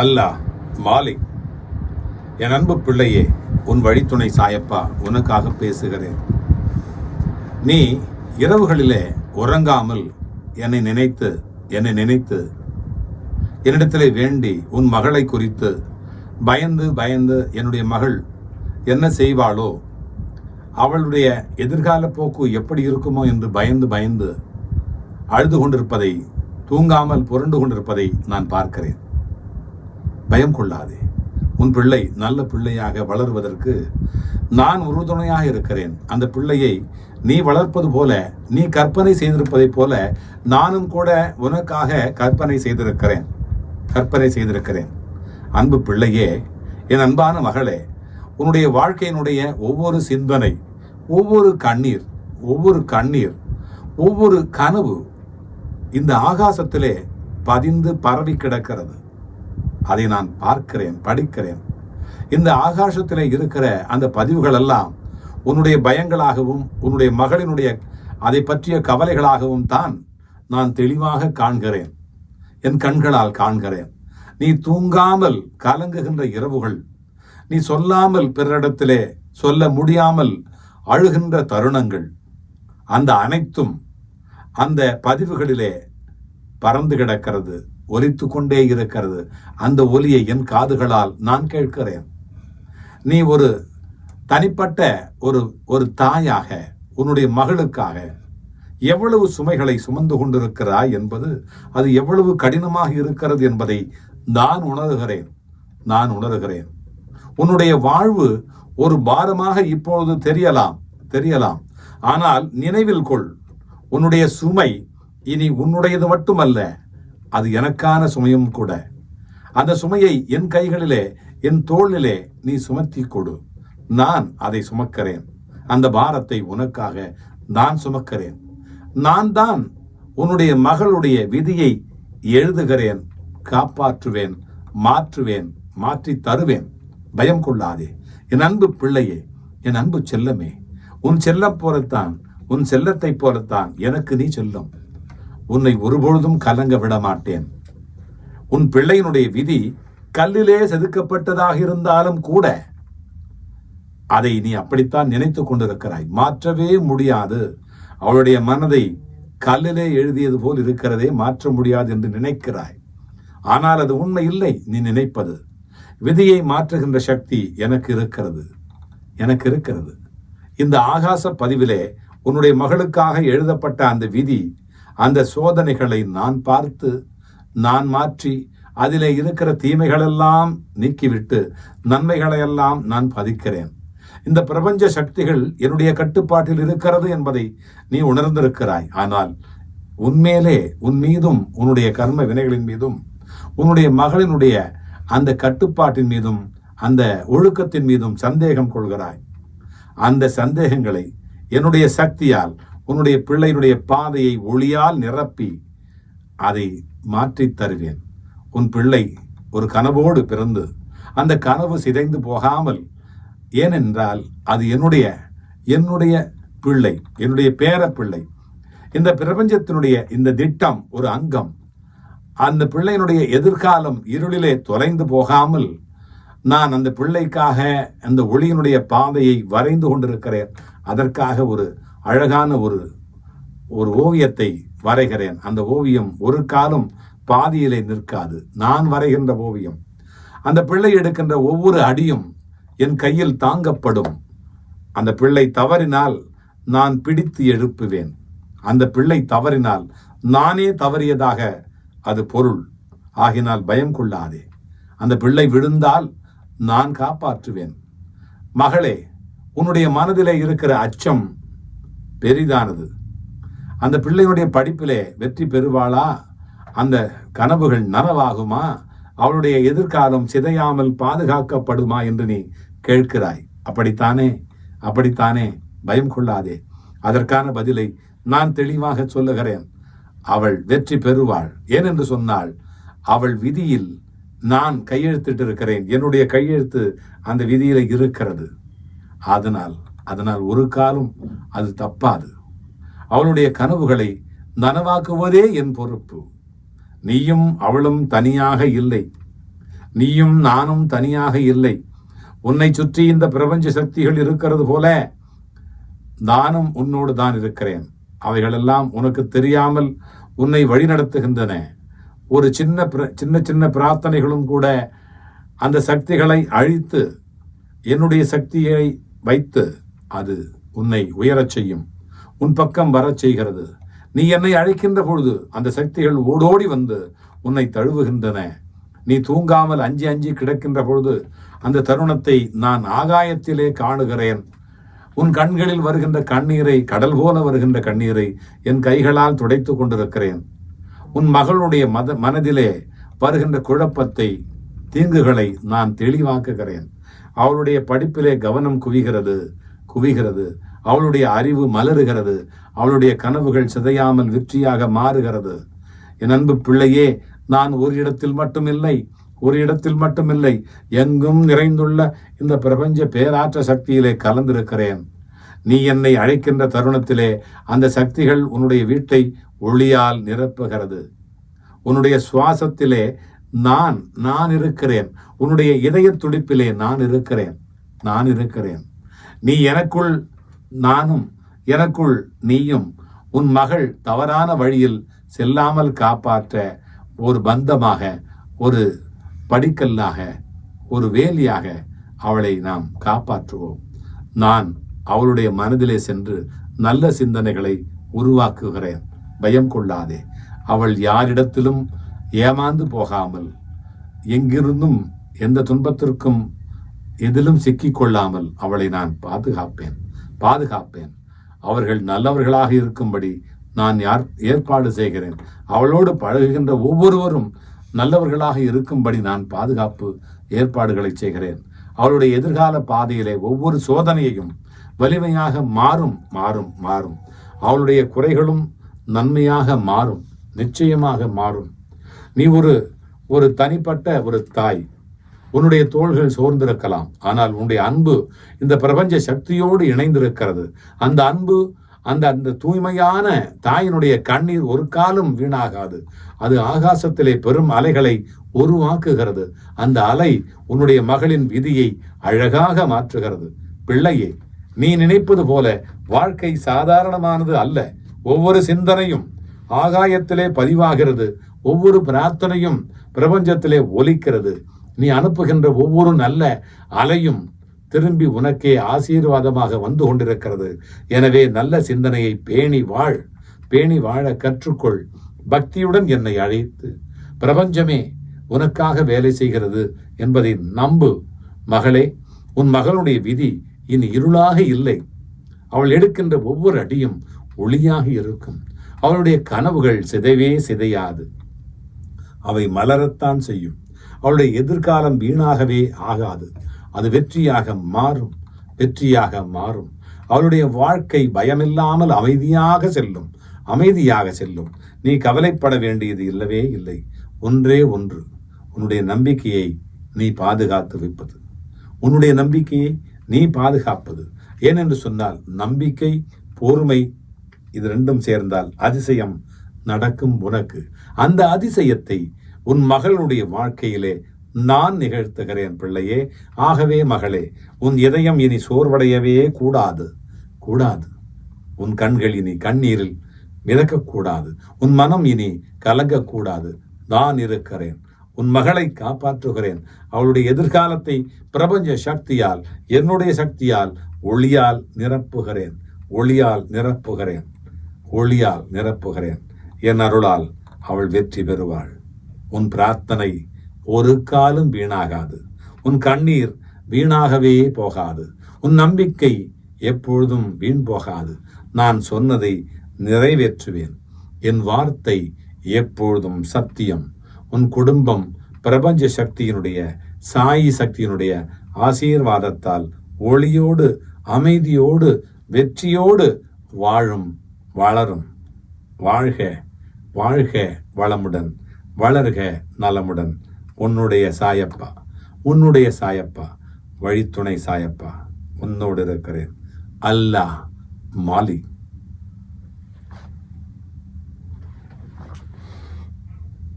அல்லாஹ் மாலிக் என் அன்பு பிள்ளையே உன் வழித்துணை சாயப்பா உனக்காக பேசுகிறேன். நீ இரவுகளிலே உறங்காமல் என்னை நினைத்து என்னை நினைத்து என்னிடத்திலே வேண்டி உன் மகளை குறித்து பயந்து பயந்து என்னுடைய மகள் என்ன செய்வாளோ அவளுடைய எதிர்கால போக்கு எப்படி இருக்குமோ என்று பயந்து பயந்து அழுது கொண்டிருப்பதை தூங்காமல் புரண்டு கொண்டிருப்பதை நான் பார்க்கிறேன். பயம் கொள்ளாதே. உன் பிள்ளை நல்ல பிள்ளையாக வளருவதற்கு நான் உறுதுணையாக இருக்கிறேன். அந்த பிள்ளையை நீ வளர்ப்பது போல நீ கற்பனை செய்திருப்பதைப் போல நானும் கூட உனக்காக கற்பனை செய்திருக்கிறேன். கற்பனை செய்திருக்கிறேன். அன்பு பிள்ளையே என் அன்பான மகளே உன்னுடைய வாழ்க்கையினுடைய ஒவ்வொரு சிந்தனை ஒவ்வொரு கண்ணீர் ஒவ்வொரு கண்ணீர் ஒவ்வொரு கனவு இந்த ஆகாசத்திலே பதிந்து பரவி கிடக்கிறது அதை நான் பார்க்கிறேன் படிக்கிறேன். இந்த ஆகாசத்தில் இருக்கிற அந்த பதிவுகள் எல்லாம் உன்னுடைய பயங்களாகவும் உன்னுடைய மகளினுடைய அதை பற்றிய கவலைகளாகவும் தான் நான் தெளிவாக காண்கிறேன். என் கண்களால் காண்கிறேன். நீ தூங்காமல் கலங்குகின்ற இரவுகள் நீ சொல்லாமல் பிறரிடத்திலே சொல்ல முடியாமல் அழுகின்ற தருணங்கள் அந்த அனைத்தும் அந்த பதிவுகளிலே பறந்து கிடக்கிறது. ஒலித்து கொண்டே இருக்கிறது. அந்த ஒலியை என் காதுகளால் நான் கேட்கிறேன். நீ ஒரு தனிப்பட்ட ஒரு ஒரு தாயாக உன்னுடைய மகளுக்காக எவ்வளவு சுமைகளை சுமந்து கொண்டிருக்கிறாய் என்பது அது எவ்வளவு கடினமாக இருக்கிறது என்பதை நான் உணர்கிறேன். நான் உணர்கிறேன். உன்னுடைய வாழ்வு ஒரு பாரமாக இப்பொழுது தெரியலாம் தெரியலாம். ஆனால் நினைவில் கொள் உன்னுடைய சுமை இனி உன்னுடையது மட்டுமல்ல. அது எனக்கான சுமையும் கூட. அந்த சுமையை என் கைகளிலே என் தோளிலே நீ சுமத்தி கொடு. நான் அதை சுமக்கிறேன். அந்த பாரத்தை உனக்காக நான் சுமக்கிறேன். நான் தான் உன்னுடைய மகளுடைய விதியை எழுதுகிறேன். காப்பாற்றுவேன் மாற்றுவேன் மாற்றி தருவேன். பயம் கொள்ளாதே. என் அன்பு பிள்ளையே என் அன்பு செல்லமே. உன் செல்லம் போலத்தான் உன் செல்லத்தை போலத்தான் எனக்கு நீ செல்லும். உன்னை ஒருபொழுதும் கலங்க விட மாட்டேன் உன் பிள்ளையினுடைய விதி கல்லிலே செதுக்கப்பட்டதாக இருந்தாலும் கூட அதை நீ அப்படித்தான் நினைத்துக் கொண்டிருக்கிறாய். மாற்றவே முடியாது. அவளுடைய மனதை கல்லிலே எழுதியது போல் இருக்கிறதே மாற்ற முடியாது என்று நினைக்கிறாய். ஆனால் அது உண்மை இல்லை நீ நினைப்பது. விதியை மாற்றுகின்ற சக்தி எனக்கு இருக்கிறது. எனக்கு இருக்கிறது. இந்த ஆகாச பதிவிலே உன்னுடைய மகளுக்காக எழுதப்பட்ட அந்த விதி அந்த சோதனைகளை நான் பார்த்து நான் மாற்றி அதிலே இருக்கிற தீமைகளெல்லாம் நீக்கிவிட்டு நன்மைகளையெல்லாம் நான் பதிக்கிறேன். இந்த பிரபஞ்ச சக்திகள் என்னுடைய கட்டுப்பாட்டில் இருக்கிறது என்பதை நீ உணர்ந்திருக்கிறாய். ஆனால் உன்மேலே உன் மீதும் உன்னுடைய கர்ம வினைகளின் மீதும் உன்னுடைய மகளினுடைய அந்த கட்டுப்பாட்டின் மீதும் அந்த ஒழுக்கத்தின் மீதும் சந்தேகம் கொள்கிறாய். அந்த சந்தேகங்களை என்னுடைய சக்தியால் உன்னுடைய பிள்ளையினுடைய பாதையை ஒளியால் நிரப்பி அதை மாற்றித் தருவேன். உன் பிள்ளை ஒரு கனவோடு பிறந்து அந்த கனவு சிதைந்து போகாமல் ஏனென்றால் அது என்னுடைய என்னுடைய பிள்ளை என்னுடைய பேர பிள்ளை இந்த பிரபஞ்சத்தினுடைய இந்த திட்டம் ஒரு அங்கம். அந்த பிள்ளையினுடைய எதிர்காலம் இருளிலே தொலைந்து போகாமல் நான் அந்த பிள்ளைக்காக அந்த ஒளியினுடைய பாதையை வரைந்து கொண்டிருக்கிறேன். அதற்காக ஒரு அழகான ஒரு ஒரு ஓவியத்தை வரைகிறேன். அந்த ஓவியம் ஒரு காலம் பாதியிலே நிற்காது. நான் வரைகின்ற ஓவியம். அந்த பிள்ளை எடுக்கின்ற ஒவ்வொரு அடியும் என் கையில் தாங்கப்படும். அந்த பிள்ளை தவறினால் நான் பிடித்து எழுப்புவேன். அந்த பிள்ளை தவறினால் நானே தவறியதாக அது பொருள். ஆகினால் பயம் கொள்ளாதே. அந்த பிள்ளை விழுந்தால் நான் காப்பாற்றுவேன். மகளே உன்னுடைய மனதிலே இருக்கிற அச்சம் பெரிதானது. அந்த பிள்ளையுடைய படிப்பிலே வெற்றி பெறுவாளா? அந்த கனவுகள் நனவாகுமா? அவளுடைய எதிர்காலம் சிதையாமல் பாதுகாக்கப்படுமா என்று நீ கேட்கிறாய். அப்படித்தானே? அப்படித்தானே? பயம் கொள்ளாதே. அதற்கான பதிலை நான் தெளிவாக சொல்லுகிறேன். அவள் வெற்றி பெறுவாள். ஏனென்று சொன்னால் அவள் விதியில் நான் கையெழுத்திட்டிருக்கிறேன். என்னுடைய கையெழுத்து அந்த விதியில் இருக்கிறது. அதனால் அதனால் ஒரு காலம் அது தப்பாது. அவளுடைய கனவுகளை நனவாக்குவதே என் பொறுப்பு. நீயும் அவளும் தனியாக இல்லை. நீயும் நானும் தனியாக இல்லை. உன்னை சுற்றி இந்த பிரபஞ்ச சக்திகள் இருக்கிறது போல நானும் உன்னோடு தான் இருக்கிறேன். அவைகளெல்லாம் உனக்கு தெரியாமல் உன்னை வழிநடத்துகின்றன. ஒரு சின்ன பிர- சின்ன சின்ன பிரார்த்தனைகளும் கூட அந்த சக்திகளை அழித்து என்னுடைய சக்தியை வைத்து அது உன்னை உயரச் செய்யும். உன் பக்கம் வரச் செய்கிறது. நீ என்னை அழைக்கின்ற பொழுது அந்த சக்திகள் ஓடோடி வந்து உன்னை தழுவுகின்றன. நீ தூங்காமல் அஞ்சி அஞ்சி கிடக்கின்ற பொழுது அந்த தருணத்தை நான் ஆகாயத்திலே காணுகிறேன். உன் கண்களில் வருகின்ற கண்ணீரை கடல் போல வருகின்ற கண்ணீரை என் கைகளால் துடைத்துக் கொண்டிருக்கிறேன். உன் மகளுடைய மத மனதிலே வருகின்ற குழப்பத்தை தீங்குகளை நான் தெளிவாக்குகிறேன். அவளுடைய படிப்பிலே கவனம் குவிகிறது. குவிகிறது. அவளுடைய அறிவு மலருகிறது. அவளுடைய கனவுகள் சிதையாமல் வெற்றியாக மாறுகிறது. என் அன்பு பிள்ளையே நான் ஒரு இடத்தில் மட்டுமில்லை ஒரு இடத்தில் மட்டுமில்லை எங்கும் நிறைந்துள்ள இந்த பிரபஞ்ச பேராற்ற சக்தியிலே கலந்திருக்கிறேன். நீ என்னை அழைக்கின்ற தருணத்திலே அந்த சக்திகள் உன்னுடைய வீட்டை ஒளியால் நிரப்புகிறது. உன்னுடைய சுவாசத்திலே நான் நான் இருக்கிறேன். உன்னுடைய இதய துடிப்பிலே நான் இருக்கிறேன். நான் இருக்கிறேன். நீ எனக்குள் நானும் எனக்குள் நீயும் உன் மகள் தவறான வழியில் செல்லாமல் காப்பாற்ற ஒரு பந்தமாக ஒரு படிக்கல்லாக ஒரு வேலியாக அவளை நாம் காப்பாற்றுவோம். நான் அவளுடைய மனதிலே சென்று நல்ல சிந்தனைகளை உருவாக்குகிறேன். பயம் கொள்ளாதே. அவள் யாரிடத்திலும் ஏமாந்து போகாமல் எங்கிருந்தும் எந்த துன்பத்திற்கும் எதிலும் சிக்கிக் கொள்ளாமல் அவளை நான் பாதுகாப்பேன் பாதுகாப்பேன். அவர்கள் நல்லவர்களாக இருக்கும்படி நான் யார் ஏற்பாடு செய்கிறேன். அவளோடு பழகுகின்ற ஒவ்வொருவரும் நல்லவர்களாக இருக்கும்படி நான் பாதுகாப்பு ஏற்பாடுகளை செய்கிறேன். அவளுடைய எதிர்கால பாதையிலே ஒவ்வொரு சோதனையையும் வலிமையாக மாறும் மாறும் மாறும். அவளுடைய குறைகளும் நன்மையாக மாறும் நிச்சயமாக மாறும். நீ ஒரு ஒரு தனிப்பட்ட ஒரு தாய் உன்னுடைய தோள்கள் சோர்ந்திருக்கலாம். ஆனால் உன்னுடைய அன்பு இந்த பிரபஞ்ச சக்தியோடு இணைந்திருக்கிறது. அந்த அன்பு அந்த அந்த தூய்மையான தாயினுடைய கண்ணீர் ஒரு காலம் வீணாகாது. அது ஆகாசத்திலே பெரும் அலைகளை உருவாக்குகிறது. அந்த அலை உன்னுடைய மகளின் விதியை அழகாக மாற்றுகிறது. பிள்ளையே நீ நினைப்பது போல வாழ்க்கை சாதாரணமானது அல்ல. ஒவ்வொரு சிந்தனையும் ஆகாயத்திலே பதிவாகிறது. ஒவ்வொரு பிரார்த்தனையும் பிரபஞ்சத்திலே ஒலிக்கிறது. நீ அனுப்புகின்ற ஒவ்வொரு நல்ல அலையும் திரும்பி உனக்கே ஆசீர்வாதமாக வந்து கொண்டிருக்கிறது. எனவே நல்ல சிந்தனையை பேணி வாழ். பேணி வாழ கற்றுக்கொள். பக்தியுடன் என்னை அழைத்து பிரபஞ்சமே உனக்காக வேலை செய்கிறது என்பதை நம்பு. மகளே உன் மகளுடைய விதி இனி இருளாக இல்லை. அவள் எடுக்கின்ற ஒவ்வொரு அடியும் ஒளியாக இருக்கும். அவளுடைய கனவுகள் சிதைவே சிதையாது. அவை மலரத்தான் செய்யும். அவளுடைய எதிர்காலம் வீணாகவே ஆகாது. அது வெற்றியாக மாறும் வெற்றியாக மாறும். அவளுடைய வாழ்க்கை பயமில்லாமல் அமைதியாக செல்லும் அமைதியாக செல்லும். நீ கவலைப்பட வேண்டியது இல்லவே இல்லை. ஒன்றே ஒன்று. உன்னுடைய நம்பிக்கையை நீ பாதுகாத்து வைப்பது. உன்னுடைய நம்பிக்கையை நீ பாதுகாப்பது. ஏனென்று சொன்னால் நம்பிக்கை பொறுமை இது ரெண்டும் சேர்ந்தால் அதிசயம் நடக்கும் உனக்கு. அந்த அதிசயத்தை உன் மகளுடைய வாழ்க்கையிலே நான் நிகழ்த்துகிறேன் பிள்ளையே. ஆகவே மகளே உன் இதயம் இனி சோர்வடையவே கூடாது. கூடாது. உன் கண்கள் இனி கண்ணீரில் மிதக்கக்கூடாது. உன் மனம் இனி கலங்கக்கூடாது. நான் இருக்கிறேன். உன் மகளை காப்பாற்றுகிறேன். அவளுடைய எதிர்காலத்தை பிரபஞ்ச சக்தியால் என்னுடைய சக்தியால் ஒளியால் நிரப்புகிறேன். ஒளியால் நிரப்புகிறேன். ஒளியால் நிரப்புகிறேன். என் அருளால் அவள் வெற்றி பெறுவாள். உன் பிரார்த்தனை ஒரு காலும் வீணாகாது. உன் கண்ணீர் வீணாகவே போகாது. உன் நம்பிக்கை எப்பொழுதும் வீண் போகாது. நான் சொன்னதை நிறைவேற்றுவேன். என் வார்த்தை எப்பொழுதும் சத்தியம். உன் குடும்பம் பிரபஞ்ச சக்தியினுடைய சாயி சக்தியினுடைய ஆசீர்வாதத்தால் ஒளியோடு அமைதியோடு வெற்றியோடு வாழும் வளரும். வாழ்க வாழ்க வளமுடன். வளர்க நலமுடன். உன்னுடைய சாயப்பா உன்னுடைய சாயப்பா வழித்துணை சாயப்பா உன்னோடு இருக்கிறேன். அல்லாஹ் மாலிக்.